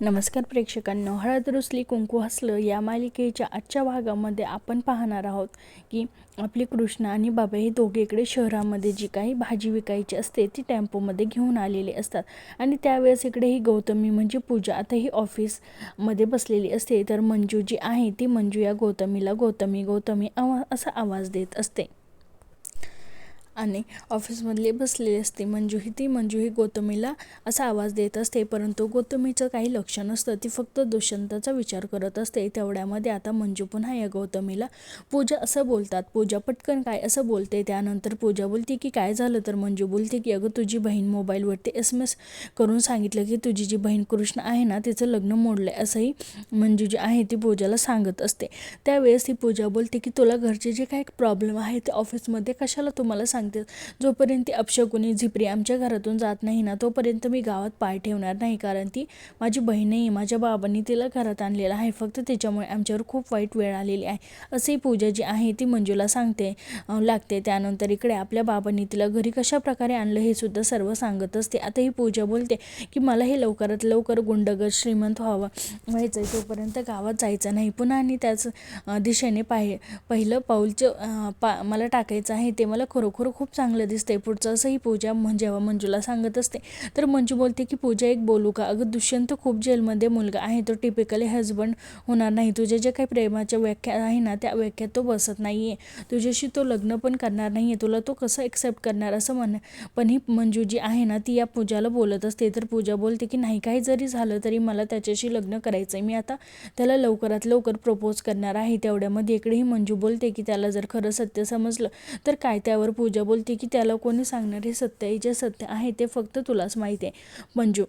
नमस्कार प्रेक्षकांनो हळद रुसली कुंकू हसलं या मालिकेच्या आजच्या भागामध्ये आपण पाहणार आहोत की आपले कृष्ण आणि बाबा हे दोघे इकडे शहरामध्ये जी काही भाजी विकायची असते ती टेम्पोमध्ये घेऊन आलेले असतात. आणि त्यावेळेस इकडे ही गौतमी म्हणजे पूजा. आता ही ऑफिसमध्ये बसलेली असते तर मंजू जी आहे ती मंजू या गौतमीला गौतमी गौतमी आवा असा आवाज देत असते. आणि ऑफिसमधले बसलेली असते. मंजू ही ती मंजू ही गौतमीला असा आवाज देत असते परंतु गौतमीचं काही लक्ष नसतं. ती फक्त दुष्यंताचा विचार करत असते. तेवढ्यामध्ये आता मंजू पुन्हा या गौतमीला पूजा असं बोलतात. पूजा पटकन काय असं बोलते? त्यानंतर पूजा बोलते की काय झालं? तर मंजू बोलते की अगं तुझी बहीण मोबाईलवरती एस एम एस करून सांगितलं की तुझी जी बहीण कृष्ण आहे ना तिचं लग्न मोडलं आहे असंही मंजू जी आहे ती पूजाला सांगत असते. त्यावेळेस ती पूजा बोलते की तुला घरचे जे काही प्रॉब्लेम आहे ते ऑफिसमध्ये कशाला तुम्हाला सांगते जोपर्यंत ती अपशकुनी झिपरी आमच्या घरातून जात नाही ना तोपर्यंत मी गावात पाय ठेवणार नाही. कारण ती माझी बहीण आहे माझ्या बाबांनी तिला घरात आणलेलं आहे. फक्त त्याच्यामुळे आमच्यावर खूप वाईट वेळ आलेली आहे. असे पूजा जी आहे ती मंजूला सांगते लागते. त्यानंतर इकडे आपल्या बाबांनी तिला घरी कशा प्रकारे आणलं हे सुद्धा सर्व सांगत असते. आता ही पूजा बोलते की मला हे लवकरात लवकर गुंडगत श्रीमंत व्हावं व्हायचं आहे तोपर्यंत गावात जायचं नाही. पुन्हा आणि त्याच दिशेने पाहि पहिलं पाऊलचं पा मला टाकायचं आहे ते मला खरोखर खूप चांगलं दिसतंय. पुढचं असंही पूजा म्हणजे जेव्हा मंजूला सांगत असते तर मंजू बोलते की पूजा एक बोलू का? अगं दुष्यंत खूप जेलमध्ये मुलगा आहे. तो टिपिकली हजबंड होणार नाही. तुझ्या ज्या काही प्रेमाच्या व्याख्या आहे ना त्या व्याख्यात तो बसत नाही आहे तुझ्याशी तो लग्न पण करणार नाही आहे तुला तो कसं एक्सेप्ट करणार? असं म्हण. पण ही मंजू जी आहे ना ती या पूजाला बोलत असते. तर पूजा बोलते की नाही काही जरी झालं तरी मला त्याच्याशी लग्न करायचं आहे मी आता त्याला लवकरात लवकर प्रपोज करणार आहे तेवढ्यामध्ये. इकडेही मंजू बोलते की त्याला जर खरं सत्य समजलं तर काय त्यावर पूजा बोलते की त्याला कोणी सांगणार हे सत्य आहे जे सत्य आहे ते फक्त तुलाच माहिती आहे. मंजू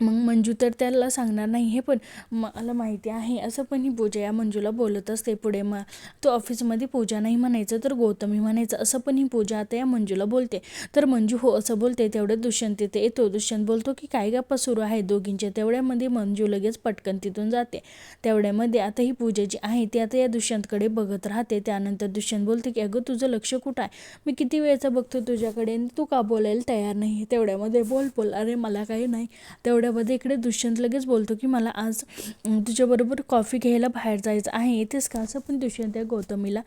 मग मंजू तर त्याला सांगणार नाही हे पण मला माहिती आहे असं पण ही पूजा या मंजूला बोलत असते पुढे. मग तो ऑफिसमध्ये पूजा नाही म्हणायचं तर गौतमी म्हणायचं असं पण ही पूजा आता या मंजूला बोलते. तर मंजू हो असं बोलते तेवढं दुष्यंत तिथे येतो दुष्यंत बोलतो की काय गप्पा सुरू आहे दोघींच्या? तेवढ्यामध्ये मंजू लगेच पटकन तिथून जाते. तेवढ्यामध्ये आता ही पूजा जी आहे ती आता या दुष्यंतकडे बघत राहते. त्यानंतर दुष्यंत बोलते की अगं तुझं लक्ष कुठं आहे? मी किती वेळचं बघतो तुझ्याकडे तू का बोलायला तयार नाही तेवढ्यामध्ये बोल बोल अरे मला काही नाही. तेवढ्या तेवढ्यामध्ये इकडे दुष्यंत लगेच बोलतो की मला आज तुझ्याबरोबर कॉफी घ्यायला बाहेर जायचं आहे. येतेस का असं पण दुष्यंत त्या गौतमीला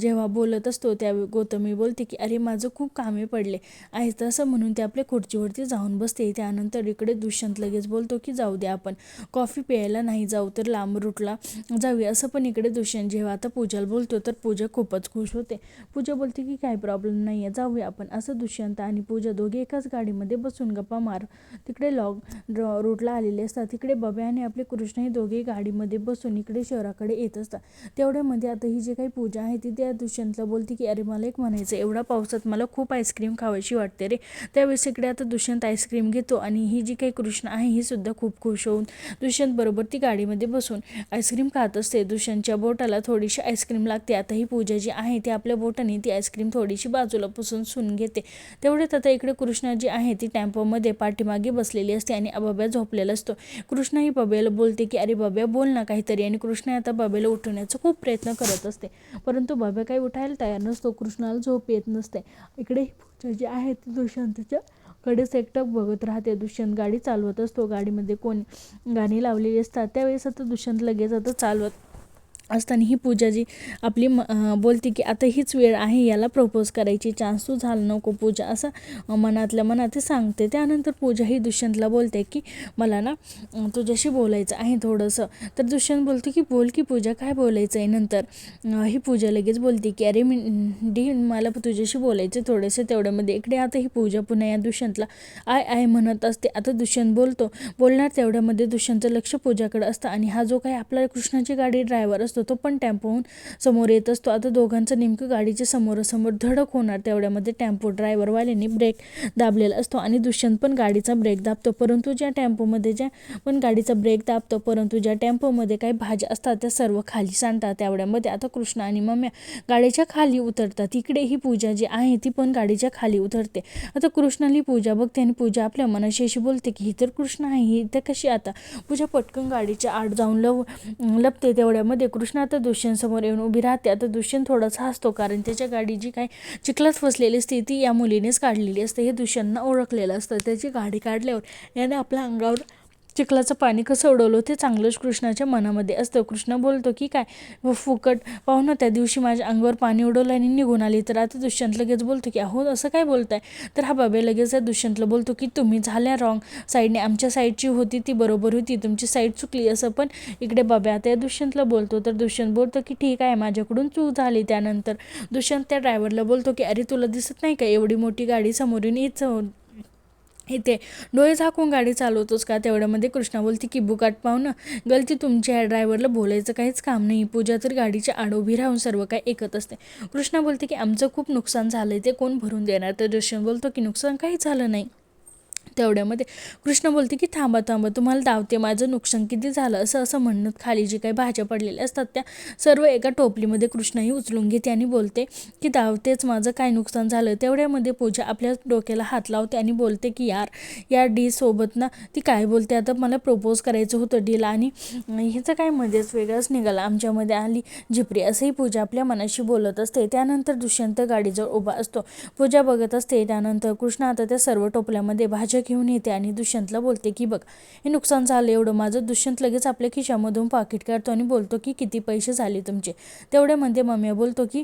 जेव्हा बोलत असतो त्या गौतमी बोलते की अरे माझं खूप कामे पडले आहे तसं म्हणून ते आपल्या खुर्चीवरती जाऊन बसते. त्यानंतर इकडे दुष्यंत लगेच बोलतो की जाऊ दे आपण कॉफी प्यायला नाही जाऊ तर लांब रूटला जाऊया. असं पण इकडे दुष्यंत जेव्हा आता पूजाला बोलतो तर पूजा खूपच खुश होते. पूजा बोलते की काही प्रॉब्लेम नाही आहे जाऊया आपण. असं दुष्यंत आणि पूजा दोघे एकाच गाडीमध्ये बसून गप्पा मार तिकडे लॉग ड्रॉ रूटला आलेले असतात. तिकडे बब्या आणि आपले कृष्ण हे दोघे गाडीमध्ये बसून इकडे शहराकडे येत असतात. तेवढ्यामध्ये आता ही जी काही पूजा आहे ती त्या दुष्यंतला बोलते की अरे मला एक म्हणायचं एवढा पावसात मला खूप आईस्क्रीम खावायची वाटते रे. त्यावेळेस इकडे आता दुष्यंत आईस्क्रीम घेतो आणि ही जी काही कृष्ण आहे ही सुद्धा खूप खुश होऊन दुष्यंत बरोबर ती गाडीमध्ये बसून आईस्क्रीम खात असते. दुष्यंतच्या बोटाला थोडीशी आईस्क्रीम लागते. आता ही पूजा जी आहे ती आपल्या बोटाने ती आईस्क्रीम थोडीशी बाजूला पुसून सुन घेते. तेवढ्यात आता इकडे कृष्णा जी आहे ती टॅम्पोमध्ये पाठीमागे बसलेली असते आणि बब्या झोपलेला असतो. कृष्णही बब्याला बोलते की अरे बब्या बोल ना काहीतरी. आणि कृष्णा आता बब्याला उठवण्याचा खूप प्रयत्न करत असते. परंतु बब्या काही उठायला तयार नसतो. कृष्णाला झोप येत नसते. इकडे पूजा जी आहे ती दुष्यंतच्या कडेच एकटक बघत राहते. दुष्यंत गाडी चालवत असतो. गाडीमध्ये कोण गाणी लावलेली असतात त्यावेळेस आता दुष्यंत लगेच आता चालवत असताना ही पूजा जी आपली म बोलते की आता हीच वेळ आहे याला प्रपोज करायची. चान्स तू झालं नको पूजा. असं मनातल्या मनात सांगते. त्यानंतर पूजा ही दुष्यंतला बोलते की मला ना तुझ्याशी बोलायचं आहे थोडंसं. तर दुष्यंत बोलते की बोल की पूजा काय बोलायचं आहे नंतर ही पूजा लगेच बोलते की अरे मी डी मला तुझ्याशी बोलायचं थोडंसं तेवढ्यामध्ये. इकडे आता ही पूजा पुन्हा या दुष्यंतला आय आय म्हणत असते. आता दुष्यंत बोलतो बोलणार तेवढ्यामध्ये दुष्यंतचं लक्ष पूजाकडे असतं आणि हा जो काही आपला कृष्णाची गाडी ड्रायव्हर असतो तो पण टेम्पोहून समोर येत असतो. आता दोघांचं नेमकं गाडीच्या समोरासमोर धडक होणार तेवढ्यामध्ये टेम्पो ड्रायव्हरवाल्याने ब्रेक दाबलेला असतो आणि दुष्यंत पण गाडीचा ब्रेक दाबतो. परंतु ज्या टेम्पोमध्ये ज्या पण गाडीचा ब्रेक दाबतो परंतु ज्या टेम्पोमध्ये काही भाज्या असतात त्या सर्व खाली सांडतात. तेवढ्यामध्ये आता कृष्ण आणि मम्या गाडीच्या खाली उतरतात. इकडे ही पूजा जी आहे ती पण गाडीच्या खाली उतरते. आता कृष्णाली पूजा बघते आणि पूजा आपल्या मनाशी अशी बोलते की ही तर कृष्ण आहे ही तर कशी आता? पूजा पटकन गाडीच्या आड जाऊन लव लपते. तेवढ्यामध्ये कृष्ण आता दुष्यंतसमोर येऊन उभी राहते. आता दुष्यंत थोडासा हसतो कारण त्याच्या गाडी जी काही चिखलात फसलेली असते ती या मुलीनेच काढलेली असते. हे दुष्यंतना ओळखलेलं असतं. त्याची गाडी काढल्यावर याने आपल्या अंगावर चिखलाचं पाणी कसं उडवलं ते चांगलंच कृष्णाच्या मनामध्ये असतं. कृष्ण बोलतो की काय? व फुकट पाहून त्या दिवशी माझ्या अंगावर पाणी उडवलं आणि निघून आली. तर आता दुष्यंत लगेच बोलतो की अहो असं काय बोलताय? तर हा बाबे लगेच त्या दुष्यंतला बोलतो की तुम्ही झाल्या रॉंग साईडने आमच्या साईडची होती ती बरोबर होती. तुमची साईड चुकली असं. पण इकडे बाबा आता या दुष्यंतला बोलतो. तर दुष्यंत बोलतो की ठीक आहे माझ्याकडून चूक झाली त्यानंतर. दुष्यंत त्या ड्रायव्हरला बोलतो की अरे तुला दिसत नाही का एवढी मोठी गाडी समोरून येत इथे डोळे झाकून गाडी चालवतोस का तेवढ्यामध्ये कृष्णा बोलते की बुकाट पाहुणं गलती तुमची आहे ड्रायव्हरला बोलायचं काहीच काम नाही पूजा तर गाडीच्या आड उभी राहून सर्व काय ऐकत असते. कृष्णा बोलते की आमचं खूप नुकसान झालं आहे ते कोण भरून देणार? तर दुष्यंत बोलतो की नुकसान काहीच झालं नाही. तेवढ्यामध्ये. कृष्ण बोलते की थांबा थांबा तुम्हाला धावते माझं नुकसान किती झालं? असं असं म्हणत खाली जी काही भाज्या पडलेल्या असतात त्या सर्व एका टोपलीमध्ये कृष्णही उचलून घेते आणि बोलते की धावतेच माझं काय नुकसान झालं? तेवढ्यामध्ये पूजा आपल्या डोक्याला हात लावते आणि बोलते की यार या डीसोबत ना ती काय बोलते? आता मला प्रपोज करायचं होतं डीला आणि ह्याचं काय मध्येच वेगळंच निघालं. आमच्यामध्ये आली झिपरी. असंही पूजा आपल्या मनाशी बोलत असते. त्यानंतर दुष्यंत गाडीजवळ उभा असतो. पूजा बघत असते. त्यानंतर कृष्ण आता त्या सर्व टोपल्यामध्ये भाज्या घेऊन येते आणि दुष्यंतला बोलते की बघ हे नुकसान झालं एवढं. माझं दुष्यंत लगेच आपल्या खिशामधून पाकिट काढतो आणि बोलतो की किती पैसे झाले तुमचे? तेवढ्यामध्ये मम्मी बोलतो की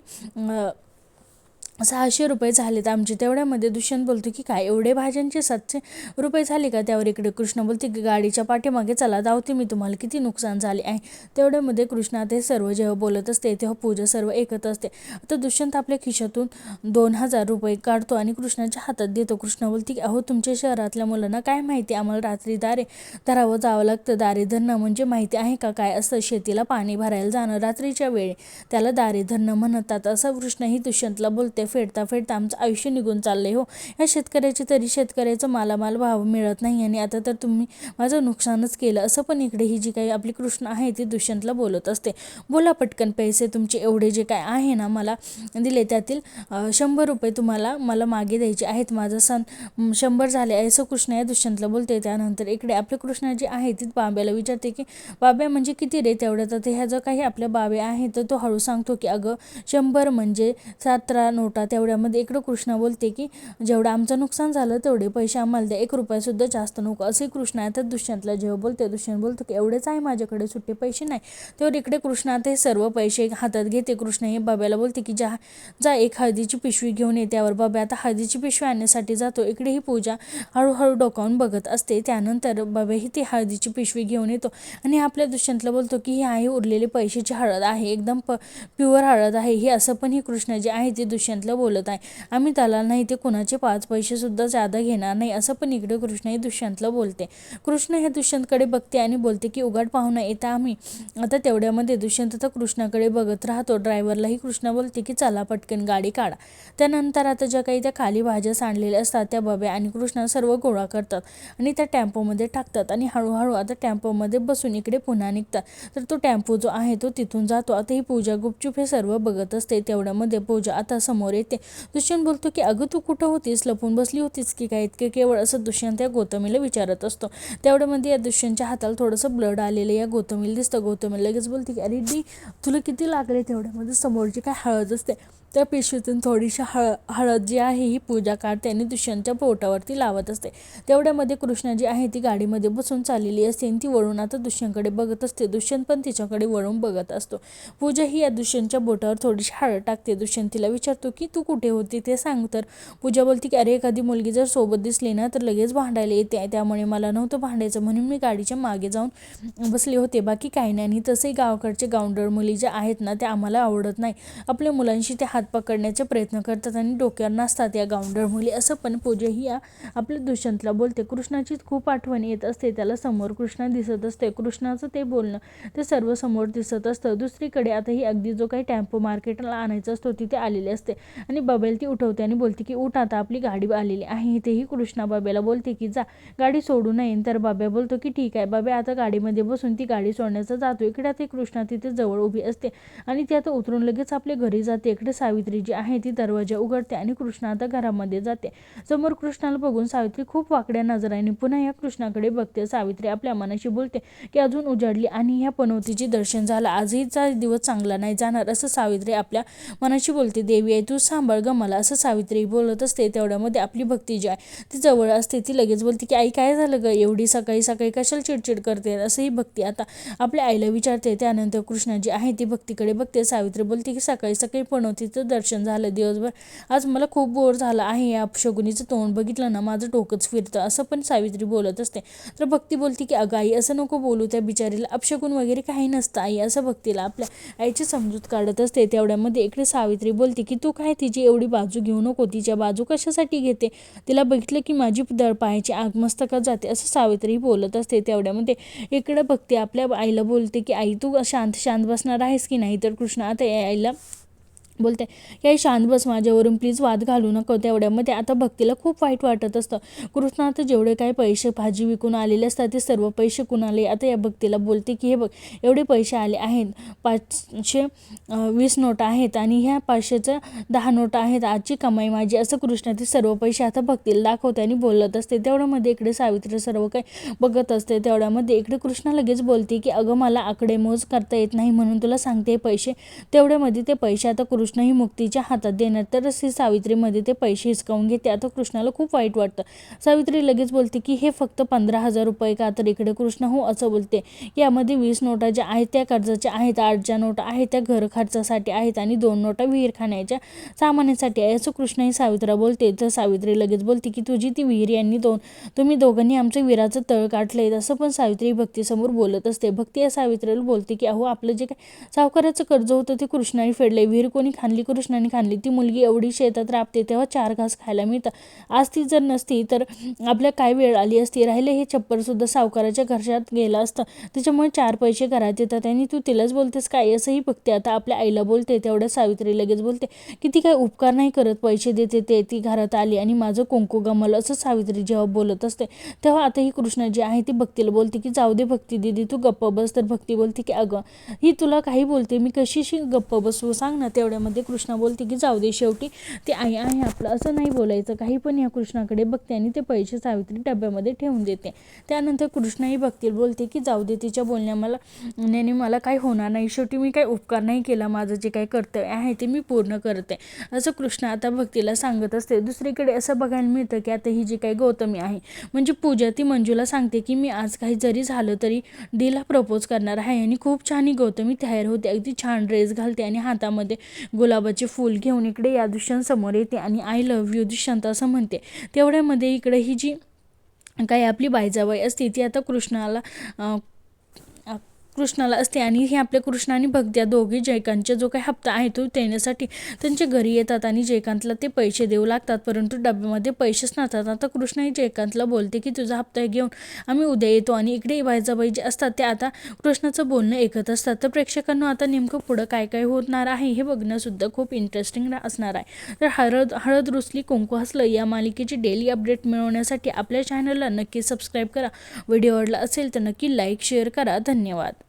सहाशे रुपये झालेत आमचे. तेवढ्यामध्ये दुष्यंत बोलतो की काय एवढे भाज्यांचे सातशे रुपये झाले का? त्यावर इकडे कृष्ण बोलते की गाडीच्या पाठीमागे चला धावते मी तुम्हाला किती नुकसान झाले आहे. तेवढ्यामध्ये कृष्णा ते सर्व जेव्हा बोलत असते तेव्हा पूजा सर्व ऐकत असते. तर दुष्यंत आपल्या खिशातून दोन हजार रुपये काढतो आणि कृष्णाच्या हातात देतो. कृष्ण बोलते की अहो तुमच्या शहरातल्या मुलांना काय माहिती? आम्हाला रात्री दारे धरावं जावं लागतं. दारे धरणं म्हणजे माहिती आहे का काय असतं शेतीला पाणी भरायला जाणं रात्रीच्या वेळी. त्याला दारे धरणं म्हणतात. असं कृष्णही दुष्यंतला बोलते. फेडता फेडता आमचं आयुष्य निघून चाललं आहे हो. या शेतकऱ्याची तरी शेतकऱ्याचं मालामाल भाव मिळत नाही आणि आता तर तुम्ही माझं नुकसानच केलं. असं पण इकडे ही जी काही आपली कृष्ण आहे ती दुष्यंतला बोलत असते. बोला पटकन पैसे तुमचे एवढे जे काय आहे ना मला दिले त्यातील शंभर रुपये तुम्हाला मला मागे द्यायचे आहेत. माझं सण शंभर झाले आहे असं कृष्ण या दुष्यंतला बोलते. त्यानंतर इकडे आपले कृष्ण जी आहे ती बाब्याला विचारते की बाब्या म्हणजे किती रे तेवढ्या तर ते ह्या जो काही आपल्या बाबे आहे तर तो हळू सांगतो की अगं शंभर म्हणजे सतरा नोट तेवढ्यामध्ये इकडं कृष्णा बोलते की जेवढं आमचं नुकसान झालं तेवढे पैसे आम्हाला द्या. एक रुपयासुद्धा जास्त नको. असे कृष्णा आहे तर दुष्यंतला जेव्हा बोलते दुष्यंत बोलतो की एवढेच आहे माझ्याकडे सुट्टे पैसे नाही. तेव्हा इकडे कृष्णा आता हे सर्व पैसे हातात घेते. कृष्ण हे बाब्याला बोलते की जा जा एक हळदीची पिशवी घेऊन ये. त्यावर बाबा आता हळदीची पिशवी आणण्यासाठी जातो. इकडे ही पूजा हळूहळू डोकावून बघत असते. त्यानंतर बाबा ती हळदीची पिशवी घेऊन येतो आणि आपल्या दुष्यंतला बोलतो की ही आहे उरलेली पैशाची हळद आहे. एकदम प प्युअर हळद आहे. हे असं पण ही कृष्ण जे आहे ते दुष्यंतला बोलत आहे. आम्ही त्याला नाही ते कुणाचे पाच पैसेसुद्धा जादा घेणार नाही असं पण इकडे कृष्ण हे दुष्यंतला बोलते. कृष्ण हे दुष्यंतकडे बघते आणि बोलते की उघड पाहुणा येता आम्ही आता तेवढ्यामध्ये दुष्यंत तर कृष्णाकडे बघत राहतो. ड्रायव्हरलाही कृष्ण बोलते की चला पटकन गाडी काढा. त्यानंतर आता ज्या काही त्या खाली भाज्या सांडलेल्या असतात त्या बब्या आणि कृष्ण सर्व गोळा करतात आणि त्या टॅम्पोमध्ये टाकतात आणि हळूहळू आता टॅम्पोमध्ये बसून इकडे पुन्हा निघतात. तर तो टॅम्पो जो आहे तो तिथून जातो. आता ही पूजा गुपचूप हे सर्व बघत असते. तेवढ्यामध्ये पूजा आता समोर येते. दुष्यंत बोलतो की अगं तू कुठं होतीस? लपून बसली होतीस की काय? इतकं केवळ असं दुष्यंत या गौतमीला विचारत असतो. तेवढ्यामध्ये या दुष्यंतच्या हाताला थोडंसं ब्लड आलेलं या गौतमीला दिसतं. गौतमी लगेच बोलते की अरे डी तुला किती लागले तेवढ्यामध्ये? समोरची काय हळद असते. त्या पिशवीतून थोडीशी हळ हळद जी आहे ही पूजा काढते आणि दुष्यंतच्या पोटावरती लावत असते. तेवढ्यामध्ये कृष्णा जी आहे ती गाडीमध्ये बसून चाललेली असते आणि ती वळून आता दुष्यंतकडे बघत असते. दुष्यंत पण तिच्याकडे वळून बघत असतो. पूजा ही या दुष्यंतच्या बोटावर थोडीशी हळद टाकते. दुष्यंत तिला विचारतो की तू कुठे होती? ते सांग तर. पूजा बोलते की अरे एखादी मुलगी जर सोबत दिसली ना तर लगेच भांडायला येते. त्यामुळे मला नव्हतं भांडायचं. म्हणून मी गाडीच्या मागे जाऊन बसले होते. बाकी काही नाही. आणि तसंही गावाकडचे गावंडळ मुली ज्या आहेत ना त्या आम्हाला आवडत नाही. आपल्या मुलांशी ते हात पकडण्याचे प्रयत्न करतात आणि डोक्यावर नसतात या गावंडळ मुली. असं पण पूजा ही या आपल्या दुष्यंतला बोलते. कृष्णाची खूप आठवण येत असते. त्याला समोर कृष्णा दिसत असते. कृष्णाचं ते बोलणं ते सर्व समोर दिसत असतं. दुसरीकडे आता ही अगदी जो काही टॅम्पो मार्केटला आणायचा असतो तिथे आलेले असते. आणि बबेल ती उठवते आणि बोलते की उठ आता आपली गाडी आलेली आहे. तेही कृष्णा बाब्याला बोलते की जा गाडी सोडू नये. तर बाब्या बोलतो की ठीक आहे बाब्या आता गाडीमध्ये बसून ती गाडी सोडण्याचा जातो इकडे आता कृष्णा तिथे जवळ उभी असते आणि ती आता उतरून लगेच आपल्या घरी जाते. इकडे सावी सावित्री जी आहे ती दरवाजा उघडते आणि कृष्णा आता घरामध्ये जाते. समोर कृष्णाला बघून सावित्री खूप वाकड्या नजराने पुन्हा या कृष्णाकडे बघते. सावित्री आपल्या मनाशी बोलते की अजून उजाडली आणि ह्या पनवतीचे दर्शन झालं. आजहीचा दिवस चांगला नाही जाणार असं सावित्री आपल्या मनाशी बोलते. देवी आहे तू सांभाळ ग मला असं सावित्री बोलत असते. तेवढ्यामध्ये आपली भक्ती जी आहे ती जवळ असते. ती लगेच बोलते की आई काय झालं ग? एवढी सकाळी सकाळी कशाला चिडचिड करते? असं ही भक्ती आता आपल्या आईला विचारते. त्यानंतर कृष्णाजी आहे ती भक्तीकडे बघते. सावित्री बोलते की सकाळी सकाळी पनवतीचं दर्शन झालं दिवसभर. आज मला खूप बोर झालं आहे या अपशगुनीचं तोंड बघितलं ना माझं डोकंच फिरतं. असं पण सावित्री बोलत असते. तर भक्ती बोलते की अगं आई असं नको बोलू त्या बिचारीला. अपशगुन वगैरे काही नसतं आई असं भक्तीला आपल्या आईची समजूत काढत असते. तेवढ्यामध्ये इकडे सावित्री बोलते की तू काय तिची एवढी बाजू घेऊ नको? तिच्या बाजू कशासाठी घेते? तिला बघितलं की माझी दळ पायाची आग मस्तकात जाते असं सावित्री बोलत असते. तेवढ्यामध्ये इकडे भक्ती आपल्या आईला बोलते की आई तू शांत शांत बसणार आहेस की नाही? तर कृष्ण आता आईला बोलते काही शांत बस माझ्यावरून प्लीज वाद घालू नको तेवढ्यामध्ये आता भक्तीला खूप वाईट वाटत असतं. कृष्णा जेवढे काही पैसे भाजी विकून आलेले असतात ते सर्व पैसे कुणाले? आता या भक्तीला बोलते की हे बघ एवढे पैसे आले आहेत. पाचशे वीस नोट आहेत आणि ह्या पाचशेचं दहा नोट आहेत. आजची कमाई माझी. असं कृष्णा ते सर्व पैसे आता भक्तीला दाखवते आणि बोलत असते. तेवढ्यामध्ये इकडे सावित्री सर्व काही बघत असते. तेवढ्यामध्ये इकडे कृष्णा लगेच बोलते की अगं मला आकडेमोज करता येत नाही म्हणून तुला सांगते पैसे. तेवढ्यामध्ये ते पैसे आता कृष्ण कृष्णही मुक्तीच्या हातात देणार. तरच ही सावित्रीमध्ये ते पैसे हिसकावून घेते. आता कृष्णाला खूप वाईट वाटतं. सावित्री लगेच बोलते की हे फक्त पंधरा हजार रुपये का तर इकडे कृष्ण हो असं बोलते. यामध्ये वीस नोटा ज्या आहेत त्या कर्जाच्या आहेत आठ ज्या नोटा आहेत त्या घर खर्चासाठी आहेत आणि दोन नोटा विहीर खाण्याच्या सामानासाठी आहे असं कृष्णही सावित्रा बोलते. तर सावित्री लगेच बोलते की तुझी ती विहीर यांनी दोन तुम्ही दोघांनी आमचं विराचं तळ काढलंय. असं पण सावित्री भक्तीसमोर बोलत असते. भक्ती या सावित्रीला बोलते की अहो आपलं जे काय सावकाराचं कर्ज होतं ते कृष्णाने फेडलंय. विहीर कोणी खाणली कृष्णाने खाणली ती मुलगी एवढी शेतात राबते तेव्हा चार घास खायला मिळतं. आज ती जर नसती तर आपल्या काय वेळ आली असती? राहिले हे छप्परसुद्धा सावकाराच्या घरच्यात गेलं असतं. त्याच्यामुळे चार पैसे घरात येतात आणि तू तिलाच बोलतेस काय? असंही बघते. आता आपल्या आईला बोलते तेवढ्या सावित्री लगेच बोलते की ती काय उपकार नाही करत पैसे देते ते ती घरात आली आणि माझं कुंकू गमल असं सावित्री जेव्हा बोलत असते तेव्हा आता ही कृष्ण जी आहे ती भक्तीला बोलते की जाऊ दे भक्ती दिदी तू गप्प बस तर भक्ती बोलते की अगं ही तुला काही बोलते मी कशीशी गप्प बसवू सांग ना तेवढ्या मध्ये कृष्णा बोलते की जाऊ दे शेवटी ते आई आहे आपलं असं नाही बोलायचं. काही पण या कृष्णाकडे बघते आणि ते पैसे सावित्री डब्यामध्ये ठेवून देते. त्यानंतर कृष्णाही बघतील बोलते की जाऊ दे तिच्या बोलण्या मला नेने मला काही होणार नाही. शेवटी मी काही उपकार नाही केला. माझं जे काही कर्तव्य आहे ते मी पूर्ण करते. असं कृष्ण आता भक्तीला सांगत असते. दुसरीकडे असं बघायला मिळतं की आता ही जी काही गौतमी आहे म्हणजे पूजा ती मंजूला सांगते की मी आज काही जरी झालं तरी डीला प्रपोज करणार आहे. आणि खूप छान ही गौतमी तयार होते. अगदी छान ड्रेस घालते आणि हातामध्ये गुलाबाचे फूल घेऊन इकडे या दुष्यांसमोर येते आणि आय लव्ह यू दुष्यंत असं म्हणते. तेवढ्यामध्ये इकडे ही जी काही आपली बायजाबाई असते ती आता कृष्णाला कृष्णाला असते आणि हे आपल्या कृष्ण आणि भक्त्या दोघी जयकांतचा जो काही हप्ता आहे तो देण्यासाठी त्यांच्या घरी येतात आणि जयकांतला ते पैसे देऊ लागतात. परंतु डब्यामध्ये पैसेच नसतात. आता कृष्ण ही जयकांतला बोलते की तुझा हप्ता घेऊन आम्ही उद्या येतो आणि इकडे बायजाबाई जे असतात ते आता कृष्णाचं बोलणं ऐकत असतात. तर प्रेक्षकांना आता नेमकं पुढं काय काय होणार आहे हे बघणंसुद्धा खूप इंटरेस्टिंग असणार आहे. तर हळद हळद रुसली कुंकू हसलं या मालिकेची डेली अपडेट मिळवण्यासाठी आपल्या चॅनलला नक्की सबस्क्राईब करा. व्हिडिओ आवडला असेल तर नक्की लाईक शेअर करा. धन्यवाद.